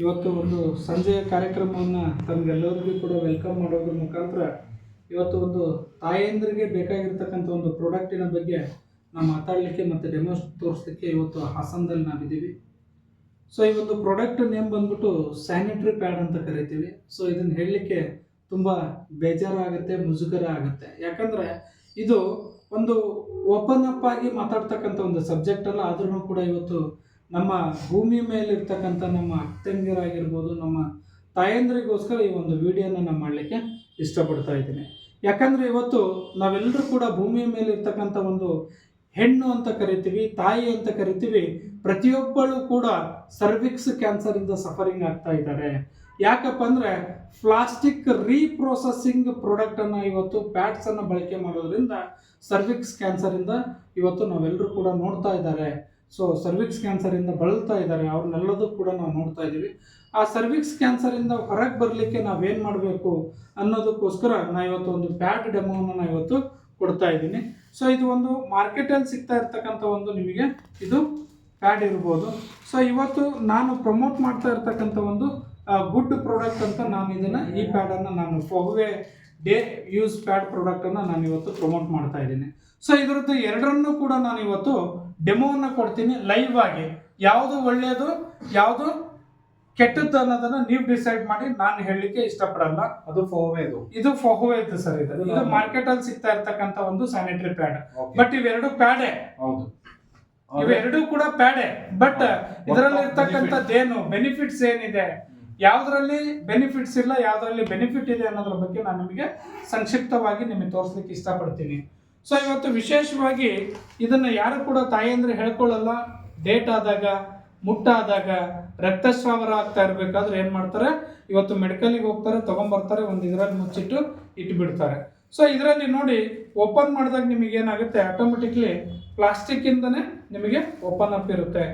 ಇವತ್ತು ಒಂದು ಸಂಜೆಯ ಕಾರ್ಯಕ್ರಮವನ್ನು ತಮಗೆಲ್ಲರಿಗೂ ಕೂಡ ವೆಲ್ಕಮ್ ಮಾಡೋದ್ರ ಮುಖಾಂತರ ಇವತ್ತು ಒಂದು ತಾಯಂದ್ರಿಗೆ ಬೇಕಾಗಿರ್ತಕ್ಕಂಥ ಒಂದು ಪ್ರಾಡಕ್ಟಿನ ಬಗ್ಗೆ ನಾವು ಮಾತಾಡಲಿಕ್ಕೆ ಮತ್ತು ಡೆಮೋಸ್ ತೋರಿಸ್ಲಿಕ್ಕೆ ಇವತ್ತು ಹಾಸನದಲ್ಲಿ ನಾವಿದ್ದೀವಿ. ಸೊ ಈ ಒಂದು ಪ್ರಾಡಕ್ಟ್ ನೇಮ್ ಬಂದ್ಬಿಟ್ಟು ಸ್ಯಾನಿಟ್ರಿ ಪ್ಯಾಡ್ ಅಂತ ಕರಿತೀವಿ. ಸೊ ಇದನ್ನು ಹೇಳಲಿಕ್ಕೆ ತುಂಬ ಬೇಜಾರಾಗುತ್ತೆ ಮುಜುಗರ ಆಗುತ್ತೆ ಯಾಕಂದರೆ ಇದು ಒಂದು ಓಪನ್ ಅಪ್ ಆಗಿ ಮಾತಾಡ್ತಕ್ಕಂಥ ಒಂದು ಸಬ್ಜೆಕ್ಟ್ ಅಲ್ಲ. ಆದ್ರೂ ಕೂಡ ಇವತ್ತು ನಮ್ಮ ಭೂಮಿ ಮೇಲೆ ಇರ್ತಕ್ಕಂಥ ನಮ್ಮ ಅಕ್ಕಂದಿರಾಗಿರ್ಬೋದು ನಮ್ಮ ತಾಯಂದ್ರಿಗೋಸ್ಕರ ಈ ಒಂದು ವಿಡಿಯೋನ ನಾನು ಮಾಡಲಿಕ್ಕೆ ಇಷ್ಟಪಡ್ತಾ ಇದ್ದೀನಿ. ಯಾಕಂದರೆ ಇವತ್ತು ನಾವೆಲ್ಲರೂ ಕೂಡ ಭೂಮಿಯ ಮೇಲೆ ಇರ್ತಕ್ಕಂಥ ಒಂದು ಹೆಣ್ಣು ಅಂತ ಕರಿತೀವಿ, ತಾಯಿ ಅಂತ ಕರಿತೀವಿ, ಪ್ರತಿಯೊಬ್ಬಳು ಕೂಡ ಸರ್ವಿಕ್ಸ್ ಕ್ಯಾನ್ಸರಿಂದ ಸಫರಿಂಗ್ ಆಗ್ತಾ ಇದ್ದಾರೆ. ಯಾಕಪ್ಪ ಅಂದರೆ ಪ್ಲಾಸ್ಟಿಕ್ ರೀಪ್ರೋಸೆಸಿಂಗ್ ಪ್ರಾಡಕ್ಟನ್ನು ಇವತ್ತು ಪ್ಯಾಡ್ಸನ್ನು ಬಳಕೆ ಮಾಡೋದ್ರಿಂದ ಸರ್ವಿಕ್ಸ್ ಕ್ಯಾನ್ಸರಿಂದ ಇವತ್ತು ನಾವೆಲ್ಲರೂ ಕೂಡ ನೋಡ್ತಾ ಇದ್ದಾರೆ. ಸೊ ಸರ್ವಿಕ್ಸ್ ಕ್ಯಾನ್ಸರಿಂದ ಬಳಲ್ತಾ ಇದ್ದಾರೆ. ಅವ್ರನ್ನೆಲ್ಲದೂ ಕೂಡ ನಾವು ನೋಡ್ತಾ ಇದ್ದೀವಿ. ಆ ಸರ್ವಿಕ್ಸ್ ಕ್ಯಾನ್ಸರಿಂದ ಹೊರಗೆ ಬರಲಿಕ್ಕೆ ನಾವೇನು ಮಾಡಬೇಕು ಅನ್ನೋದಕ್ಕೋಸ್ಕರ ನಾ ಇವತ್ತು ಒಂದು ಪ್ಯಾಡ್ ಡೆಮೋವನ್ನು ನಾನು ಇವತ್ತು ಕೊಡ್ತಾ ಇದ್ದೀನಿ. ಸೊ ಇದು ಒಂದು ಮಾರ್ಕೆಟಲ್ಲಿ ಸಿಗ್ತಾ ಇರ್ತಕ್ಕಂಥ ಒಂದು ನಿಮಗೆ ಇದು ಪ್ಯಾಡ್ ಇರ್ಬೋದು. ಸೊ ಇವತ್ತು ನಾನು ಪ್ರಮೋಟ್ ಮಾಡ್ತಾ ಇರ್ತಕ್ಕಂಥ ಒಂದು ಗುಡ್ ಪ್ರಾಡಕ್ಟ್ ಅಂತ ನಾನು ಇದನ್ನು ಈ ಪ್ಯಾಡನ್ನು ನಾನು ಫೋವೇ ಡೇ ಯೂಸ್ ಪ್ಯಾಡ್ ಪ್ರಾಡಕ್ಟನ್ನು ನಾನು ಇವತ್ತು ಪ್ರಮೋಟ್ ಮಾಡ್ತಾ ಇದ್ದೀನಿ. ಸೊ ಇದರದ್ದು ಎರಡರನ್ನೂ ಕೂಡ ನಾನು ಇವತ್ತು ಡೆಮೋವನ್ನು ಕೊಡ್ತೀನಿ ಲೈವ್ ಆಗಿ. ಯಾವುದು ಒಳ್ಳೆಯದು ಯಾವುದು ಕೆಟ್ಟದ್ದು ಅನ್ನೋದನ್ನ ನೀವು ಡಿಸೈಡ್ ಮಾಡಿ ನಾನು ಹೇಳಲಿಕ್ಕೆ ಇಷ್ಟಪಡಲ್ಲ. ಅದು ಫೋವೇದು ಇದು ಫೋವೇದು ಸರ್ ಇದು. ಇದು ಮಾರ್ಕೆಟ್ ಅಲ್ಲಿ ಸಿಗ್ತಾ ಇರ್ತಕ್ಕಂತ ಒಂದು ಸ್ಯಾನಿಟರಿ ಪ್ಯಾಡ್ ಬಟ್ ಇವೆರಡು ಪ್ಯಾಡೆ ಹೌದು. ಇವೆರಡು ಕೂಡ ಪ್ಯಾಡೆ ಬಟ್ ಇದರಲ್ಲಿ ಇರ್ತಕ್ಕಂಥದ್ದೇನು ಬೆನಿಫಿಟ್ಸ್ ಏನಿದೆ? ಯಾವ್ದ್ರಲ್ಲಿ ಬೆನಿಫಿಟ್ಸ್ ಇಲ್ಲ ಯಾವ್ದ್ರಲ್ಲಿ ಬೆನಿಫಿಟ್ ಇದೆ ಅನ್ನೋದ್ರ ಬಗ್ಗೆ ನಾನು ನಿಮಗೆ ಸಂಕ್ಷಿಪ್ತವಾಗಿ ನಿಮಗೆ ತೋರಿಸ್ಲಿಕ್ಕೆ ಇಷ್ಟಪಡ್ತೀನಿ. ಸೊ ಇವತ್ತು ವಿಶೇಷವಾಗಿ ಇದನ್ನ ಯಾರು ಕೂಡ ತಾಯಿಯಂದ್ರೆ ಹೇಳ್ಕೊಳ್ಳಲ್ಲ. ಡೇಟ್ ಆದಾಗ ಮುಟ್ಟಾದಾಗ ರಕ್ತಸ್ರಾವರ ಆಗ್ತಾ ಇರಬೇಕಾದ್ರೆ ಏನು ಮಾಡ್ತಾರೆ? ಇವತ್ತು ಮೆಡಿಕಲಿಗೆ ಹೋಗ್ತಾರೆ, ತಗೊಂಬರ್ತಾರೆ, ಒಂದು ಇದರಲ್ಲಿ ಮುಚ್ಚಿಟ್ಟು ಇಟ್ಬಿಡ್ತಾರೆ. ಸೊ ಇದರಲ್ಲಿ ನೋಡಿ ಓಪನ್ ಮಾಡಿದಾಗ ನಿಮಗೆ ಏನಾಗುತ್ತೆ? ಆಟೋಮೆಟಿಕ್ಲಿ ಪ್ಲಾಸ್ಟಿಕ್ಕಿಂದನೇ ನಿಮಗೆ ಓಪನ್ ಅಪ್ ಇರುತ್ತೆ.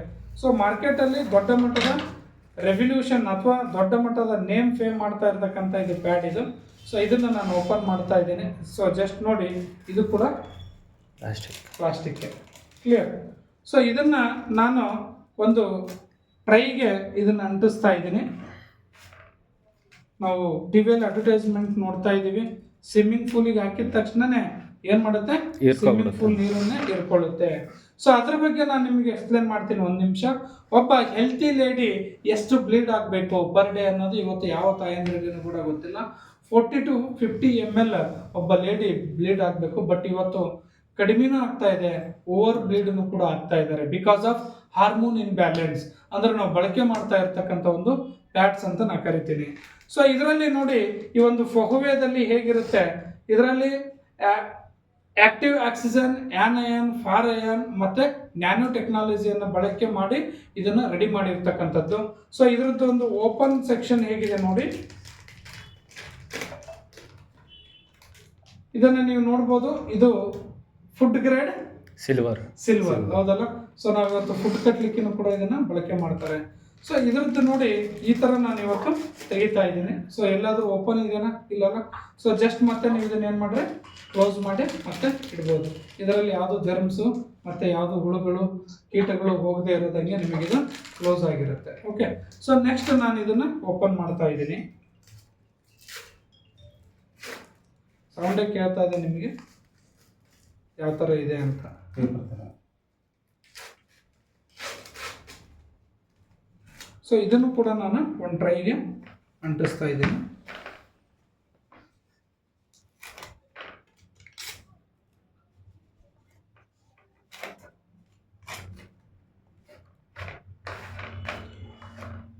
ಸೊ ಮಾರ್ಕೆಟಲ್ಲಿ ದೊಡ್ಡ ಮಟ್ಟದ ರೆವಲ್ಯೂಷನ್ ಅಥವಾ ದೊಡ್ಡ ಮಟ್ಟದ ನೇಮ್ ಫೇಮ್ ಮಾಡ್ತಾ ಇರ್ತಕ್ಕಂಥ ಇದು ಪ್ಯಾಡ್ ಇದು ಸೊ ಇದನ್ನು ನಾನು ಓಪನ್ ಮಾಡ್ತಾ ಇದ್ದೀನಿ. ಸೊ ಜಸ್ಟ್ ನೋಡಿ ಇದು ಕೂಡ ಪ್ಲಾಸ್ಟಿಕ್ ಪ್ಲಾಸ್ಟಿಕ್ ಕ್ಲಿಯರ್ ಸೊ ಇದನ್ನು ನಾನು ಒಂದು ಟ್ರೈಗೆ ಇದನ್ನು ಅಂಟಿಸ್ತಾ ಇದ್ದೀನಿ. ನಾವು ಟಿ ವಿಯಲ್ಲಿ ಅಡ್ವರ್ಟೈಸ್ಮೆಂಟ್ ನೋಡ್ತಾ ಇದ್ದೀವಿ. ಸ್ವಿಮ್ಮಿಂಗ್ ಪೂಲಿಗೆ ಹಾಕಿದ ತಕ್ಷಣನೇ ಏನು ಮಾಡುತ್ತೆ. ಸ್ವಿಮ್ಮಿಂಗ್ ಪೂಲ್ ನೀರನ್ನೇ ಹೀರ್ಕೊಳ್ಳುತ್ತೆ ಸೊ ಅದ್ರ ಬಗ್ಗೆ ನಾನು ನಿಮಗೆ ಎಕ್ಸ್ಪ್ಲೇನ್ ಮಾಡ್ತೀನಿ ಒಂದು ನಿಮಿಷ. ಒಬ್ಬ ಹೆಲ್ತಿ ಲೇಡಿ ಎಷ್ಟು ಬ್ಲೀಡ್ ಆಗಬೇಕು ಪರ್ ಡೇ ಅನ್ನೋದು ಇವತ್ತು ಯಾವ ತಾಯಂದ್ರಿಗೂ ಕೂಡ ಗೊತ್ತಿಲ್ಲ. Forty to fifty M L ಒಬ್ಬ ಲೇಡಿ ಬ್ಲೀಡ್ ಆಗಬೇಕು ಬಟ್ ಇವತ್ತು ಕಡಿಮೆನೂ ಆಗ್ತಾ ಇದೆ ಓವರ್ ಬ್ಲೀಡನ್ನು ಕೂಡ ಆಗ್ತಾ ಇದ್ದಾರೆ because of hormone imbalance ಅಂದ್ರೆ ನಾವು ಬಳಕೆ ಮಾಡ್ತಾ ಇರ್ತಕ್ಕಂಥ ಒಂದು ಪ್ಯಾಟ್ಸ್ ಅಂತ ನಾನು ಕರಿತೀನಿ. ಸೊ ಇದರಲ್ಲಿ ನೋಡಿ ಈ ಒಂದು ಫೊಹುವೆದಲ್ಲಿ ಹೇಗಿರುತ್ತೆ? ಇದರಲ್ಲಿ active oxygen anion for ion ಮತ್ತು ನ್ಯಾನೋ ಟೆಕ್ನಾಲಜಿಯನ್ನು ಬಳಕೆ ಮಾಡಿ ಇದನ್ನು ರೆಡಿ ಮಾಡಿರ್ತಕ್ಕಂಥದ್ದು. ಸೊ ಇದರದ್ದು ಒಂದು ಓಪನ್ ಸೆಕ್ಷನ್ ಹೇಗಿದೆ ನೋಡಿ. ಇದನ್ನು ನೀವು ನೋಡ್ಬೋದು. ಇದು ಫುಡ್ ಗ್ರೇಡ್ ಸಿಲ್ವರ್ ಸಿಲ್ವರ್ ಹೌದಲ್ಲ? ಸೊ ನಾವಿವತ್ತು ಫುಡ್ ಕಟ್ಲಿಕ್ಕಿನೂ ಕೂಡ ಇದನ್ನ ಬಳಕೆ ಮಾಡ್ತಾರೆ. ಸೊ ಇದ್ರದ್ದು ನೋಡಿ ಈ ತರ ನಾನು ಇವತ್ತು ತೆಗಿತಾ ಇದ್ದೀನಿ. ಸೊ ಎಲ್ಲಾದರೂ ಓಪನ್ ಇದೆಯಾ ಇಲ್ಲಲ್ಲ? ಸೊ ಜಸ್ಟ್ ಮತ್ತೆ ನೀವು ಇದನ್ನ ಏನು ಮಾಡ್ರೆ? ಕ್ಲೋಸ್ ಮಾಡಿ ಮತ್ತೆ ಇಡ್ಬೋದು. ಇದರಲ್ಲಿ ಯಾವುದು ಜರ್ಮ್ಸು ಮತ್ತೆ ಯಾವುದು ಹುಳುಗಳು, ಕೀಟಗಳು ಹೋಗದೆ ಇರೋದಂಗೆ ನಿಮಗಿದು ಕ್ಲೋಸ್ ಆಗಿರುತ್ತೆ. ಓಕೆ ಸೊ ನೆಕ್ಸ್ಟ್ ನಾನು ಇದನ್ನ ಓಪನ್ ಮಾಡ್ತಾ ಇದ್ದೀನಿ. ಸೌಂಡೇ ಕೇಳ್ತಾ ಇದೆ ನಿಮಗೆ? ಯಾವ ಥರ ಇದೆ ಅಂತ? ಸೊ ಇದನ್ನು ಕೂಡ ನಾನು ಒಂದು ಟ್ರೈಗೆ ಅಂಟಿಸ್ತಾ ಇದ್ದೀನಿ.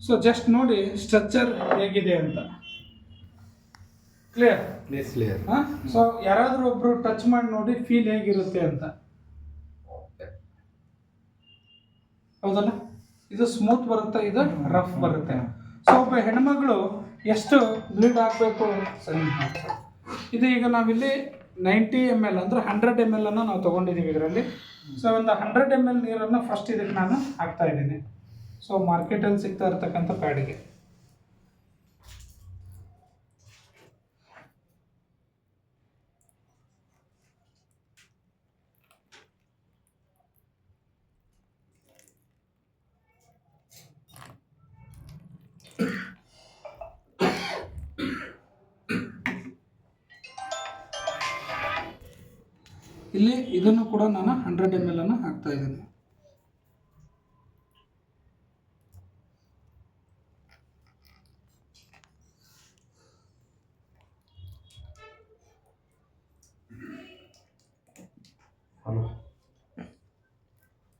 ಸೊ ಜಸ್ಟ್ ನೋಡಿ ಸ್ಟ್ರಕ್ಚರ್ ಹೇಗಿದೆ ಅಂತ. ಕ್ಲಿಯರ್ ಕ್ಲಿಯರ್ ಸೊ ಯಾರಾದರೂ ಒಬ್ರು ಟಚ್ ಮಾಡಿ ನೋಡಿ ಫೀಲ್ ಹೇಗಿರುತ್ತೆ ಅಂತ. ಹೌದಲ್ಲ? ಇದು ಸ್ಮೂತ್ ಬರುತ್ತೆ, ಇದು ರಫ್ ಬರುತ್ತೆ. ಸೊ ಒಬ್ಬ ಹೆಣ್ಮಗಳು ಎಷ್ಟು ಬ್ಲೀಡ್ ಆಗಬೇಕು? ಸರಿ ಇದು ಈಗ ನಾವಿಲ್ಲಿ ನೈಂಟಿ ಎಂ ಎಲ್ ಅಂದ್ರೆ ಹಂಡ್ರೆಡ್ ಎಂ ಎಲ್ ಅನ್ನು ನಾವು ತೊಗೊಂಡಿದ್ದೀವಿ ಇದರಲ್ಲಿ. ಸೊ ಒಂದು ಹಂಡ್ರೆಡ್ ಎಂ ಎಲ್ ನೀರನ್ನು ಫಸ್ಟ್ ಇದಕ್ಕೆ ನಾನು ಹಾಕ್ತಾ ಇದ್ದೀನಿ. ಸೊ ಮಾರ್ಕೆಟಲ್ಲಿ ಸಿಗ್ತಾ ಇರ್ತಕ್ಕಂಥ ಪ್ಯಾಡಿಗೆ. ಇಲ್ಲಿ ಇದನ್ನು ಕೂಡ ನಾನು ಹಂಡ್ರೆಡ್ ಎಂ ಎಲ್ ಅನ್ನು ಹಾಕ್ತಾ ಇದ್ದೀನಿ.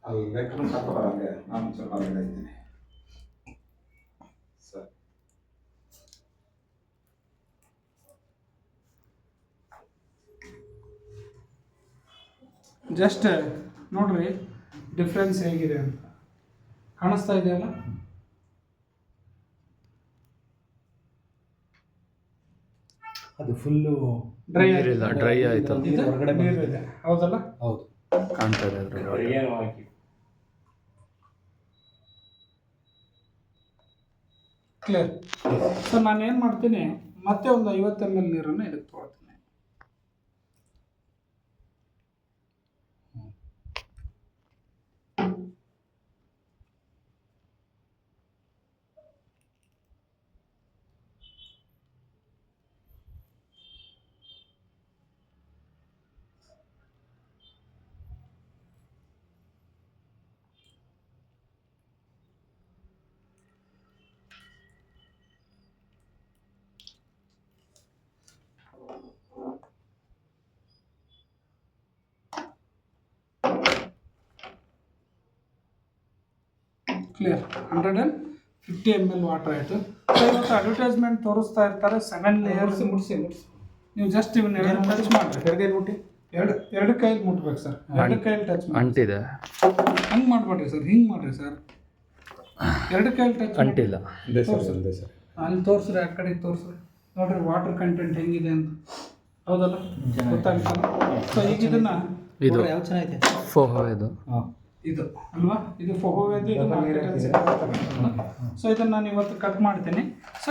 ಅಲ್ಲಿ ಬರಂಗೆ ನಾನು ಅಲ್ಲಿಂದ ಇದ್ದೀನಿ. ಜಸ್ಟ್ ನೋಡ್ರಿ ಡಿಫ್ರೆನ್ಸ್ ಹೇಗಿದೆ ಅಂತ. ಕಾಣಿಸ್ತಾ ಇದೆಯಲ್ಲ? ಅದು ಫುಲ್ಲು ಡ್ರೈ ಇಲ್ಲ ಡ್ರೈ ಆಯ್ತು. ಇದು ಹೊರಗಡೆ ನೀರು ಇದೆ ಹೌದಲ್ಲ? ಹೌದು. ಕಾಣ್ತಾ ಇದೆ ಹಾಕಿ. ಕ್ಲಿಯರ್ ಸೊ ನಾನು ಏನು ಮಾಡ್ತೀನಿ ಮತ್ತೆ ಒಂದು ಐವತ್ತು ಎಂ ಎಲ್ ನೀರನ್ನು ಇದಕ್ಕೆ ತೊಗೊಳ್ತೀನಿ. Clear hundred and fifty M L water ಆಯಿತು. ಇವತ್ತು ಅಡ್ವರ್ಟೈಸ್ಮೆಂಟ್ ತೋರಿಸ್ತಾ ಇರ್ತಾರೆ ಸೆವೆನ್ ಲೇಯರ್ಸ್ ಮುಟ್ಸಿ ಮುಟ್ಸಿ ನೀವು ಜಸ್ಟ್ ಇವನ್ನ ಎರಡು ಟಚ್ ಮಾಡಿರಿ ಎರಡೇ ಮುಟ್ಟಿ. ಎರಡು ಎರಡು ಕೈಲಿ ಮುಟ್ಬೇಕು ಸರ್ ಎರಡು ಕೈಲಿ ಟಚ್ ಮಾಡಿ ಅಂಟಿದೆ. ಹಂಗೆ ಮಾಡ್ಬೇಡ್ರಿ ಸರ್ ಹಿಂಗೆ ಮಾಡಿರಿ ಸರ್ ಎರಡು ಕೈಲಿ ಟಚ್ ಅಂಟಿಲ್ಲ. ಇದೆ ಸರ್ ಇದೆ ಸರ್ ಅಲ್ಲಿ ತೋರಿಸ್ರಿ ಆ ಕಡೆ ತೋರಿಸ್ರಿ. ನೋಡ್ರಿ ವಾಟರ್ ಕಂಟೆಂಟ್ ಹೆಂಗಿದೆ ಅಂತ. ಹೌದಲ್ಲ? ಗೊತ್ತಾಗುತ್ತೆ ಸೊ ಈಗ ಇದನ್ನ ಇದು ಯಾವ ಚೆನ್ನಾಗಿದೆ ಫೋಹೋ ಇದು. ಹಾಂ. ಇದು. ಅಲ್ವಾ? ಇದು ಇದು ಸೊ ಇದನ್ನ ನಾನು ಇವತ್ತು ಕಟ್ ಮಾಡ್ತೀನಿ. ಸೊ